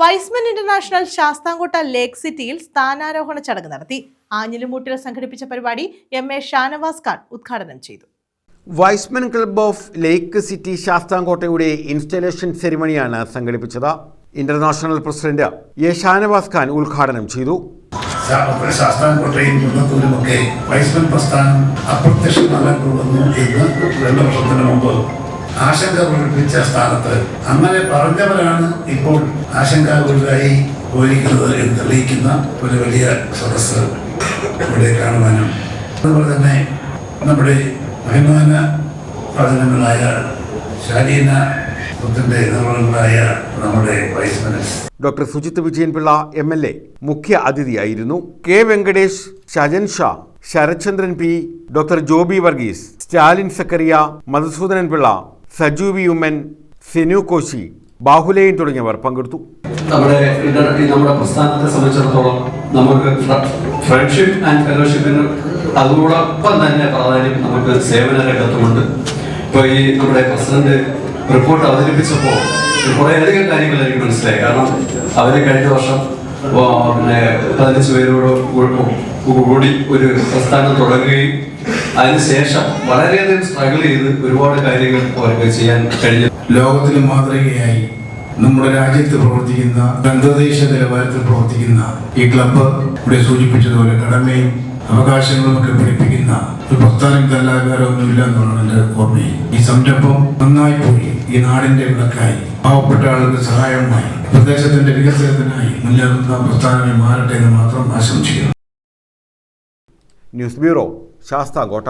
Y's Men international Sasthamkotta ലേക്ക് സിറ്റിയിൽ സ്ഥാനാരോഹണ ചടങ്ങ് നടത്തി. ആഞ്ഞിലുമൂട്ടിൽ സംഘടിപ്പിച്ച പരിപാടി എം എ ഷാനവാസ് ഖാൻ ഉദ്ഘാടനം ചെയ്തു. Y's Men club of lake city ശാസ്താംകോട്ടയുടെ installation സെറിമണിയാണ് സംഘടിപ്പിച്ചത്. International president A Shanavas Khan ഉദ്ഘാടനം ചെയ്തു. ശാസ്താംകോട്ടയും കുന്നത്തൂരുമൊക്കെ വൈസ്മൻ പ്രസ്ഥാനം അപ്രത്യക്ഷമാകാൻ പോകുന്നു എന്ന് രണ്ടു വർഷത്തിന് മുമ്പ് ആശങ്ക പ്രകടിപ്പിച്ച സ്ഥാനത്ത് അങ്ങനെ പറഞ്ഞവരാണ് ഇപ്പോൾ ആശങ്കാകുലരായി പോയിരിക്കുന്നത് എന്ന് തെളിയിക്കുന്ന ഒരു വലിയ സദസ്സ് ഇവിടെ കാണുവാനും അതുപോലെ തന്നെ നമ്മുടെ അഭിമാന പ്രചനങ്ങളായ ശാലീന ബുദ്ധന്റെ നിർവഹണങ്ങളായ നമ്മുടെ vice minister. Doctor Sujith Vijayanpillai M L A മുഖ്യ അതിഥിയായിരുന്നു. K Venkatesh Shajan Sha Sarathchandran P doctor Joby Varghese Stalin Sakkariya Madhusoodanan Pillai Saju V Oommen Sinu Koshy ബാഹുലയും തുടങ്ങിയവർ പങ്കെടുത്തു. നമ്മുടെ നമ്മുടെ പ്രസ്ഥാനത്തെ സംബന്ധിച്ചിടത്തോളം നമുക്ക് ഫ്രണ്ട്ഷിപ്പ് ആൻഡ് ഫെലോഷിപ്പിന് അതോടൊപ്പം തന്നെ പ്രാധാന്യം നമുക്ക് സേവന രംഗത്തുമുണ്ട്. ഇപ്പോൾ ഈ നമ്മുടെ പ്രസിഡന്റ് റിപ്പോർട്ട് അവതരിപ്പിച്ചപ്പോൾ കുറേയധികം കാര്യങ്ങൾ എനിക്ക് മനസ്സിലായി. കാരണം അവർ കഴിഞ്ഞ വർഷം പിന്നെ പതിനഞ്ച് പേരോട് കൂടി ഒരു പ്രസ്ഥാനം തുടങ്ങുകയും അതിനുശേഷം വളരെയധികം സ്ട്രഗിൾ ചെയ്ത് ഒരുപാട് കാര്യങ്ങൾ അവർക്ക് ചെയ്യാൻ കഴിഞ്ഞു. ലോകത്തിന് മാതൃകയായി നമ്മുടെ രാജ്യത്ത് പ്രവർത്തിക്കുന്ന ബംഗ്ലാദേശ നിലവാരത്തിൽ പ്രവർത്തിക്കുന്ന ഈ ക്ലബ്ബ് ഇവിടെ സൂചിപ്പിച്ചതുപോലെ കടമയും അവകാശങ്ങളും ഒക്കെ പഠിപ്പിക്കുന്ന ഒരു പ്രസ്ഥാനം കലാകാരമൊന്നുമില്ല എന്നുള്ളതാണ് എന്റെ ഓർമ്മയിൽ. ഈ സംരംഭം നന്നായി പോയി. ഈ നാടിന്റെ വിളക്കായി പാവപ്പെട്ട ആളുകൾക്ക് സഹായമായി പ്രദേശത്തിന്റെ വികസനത്തിനായി മുന്നേറുന്ന പ്രസ്ഥാനമായി മാറട്ടെ എന്ന് മാത്രം ആശംസിക്കുന്നു. News bureau Sasthamkotta